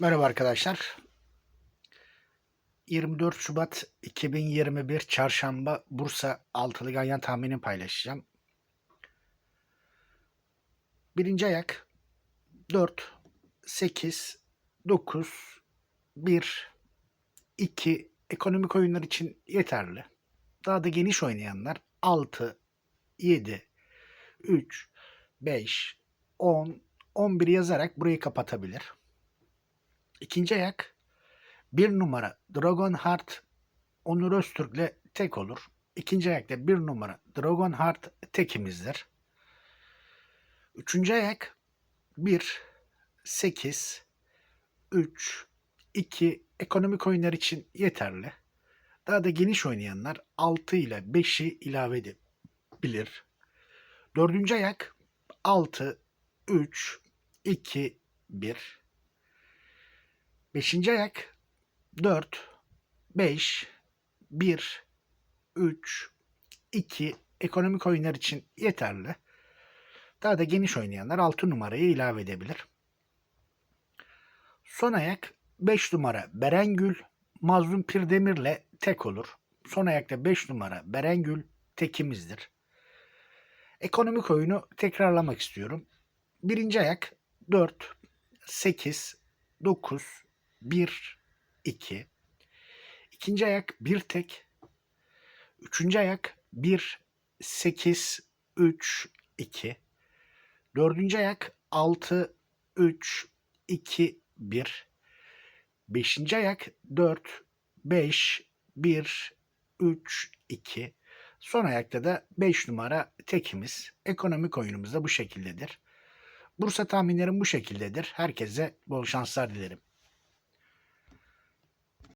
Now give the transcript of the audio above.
Merhaba arkadaşlar. 24 Şubat 2021 Çarşamba Bursa altılı ganyan tahminini paylaşacağım. Birinci ayak 4, 8, 9, 1, 2 ekonomik oyunlar için yeterli. Daha da geniş oynayanlar 6, 7, 3, 5, 10, 11 yazarak burayı kapatabilir. İkinci ayak bir numara Dragon Heart Onur Öztürk'le tek olur. İkinci ayakta bir numara Dragon Heart tekimizdir. Üçüncü ayak 1, 8, 3, 2 ekonomik oyunlar için yeterli. Daha da geniş oynayanlar 6 ile 5'i ilave edebilir. Dördüncü ayak 6, 3, 2, 1. Beşinci ayak 4, 5, 1, 3, 2 ekonomik oyunlar için yeterli. Daha da geniş oynayanlar 6 numarayı ilave edebilir. Son ayak 5 numara Berengül Mazlum Pirdemir'le tek olur. Son ayakta 5 numara Berengül tekimizdir. Ekonomik oyunu tekrarlamak istiyorum. Birinci ayak 4, 8, 9, 1, 2. İkinci ayak 1 tek. Üçüncü ayak 1, 8, 3, 2. Dördüncü ayak 6, 3, 2, 1. Beşinci ayak 4, 5, 1, 3, 2. Son ayakta da 5 numara tekimiz. Ekonomik oyunumuz da bu şekildedir. Bursa tahminlerim bu şekildedir. Herkese bol şanslar dilerim.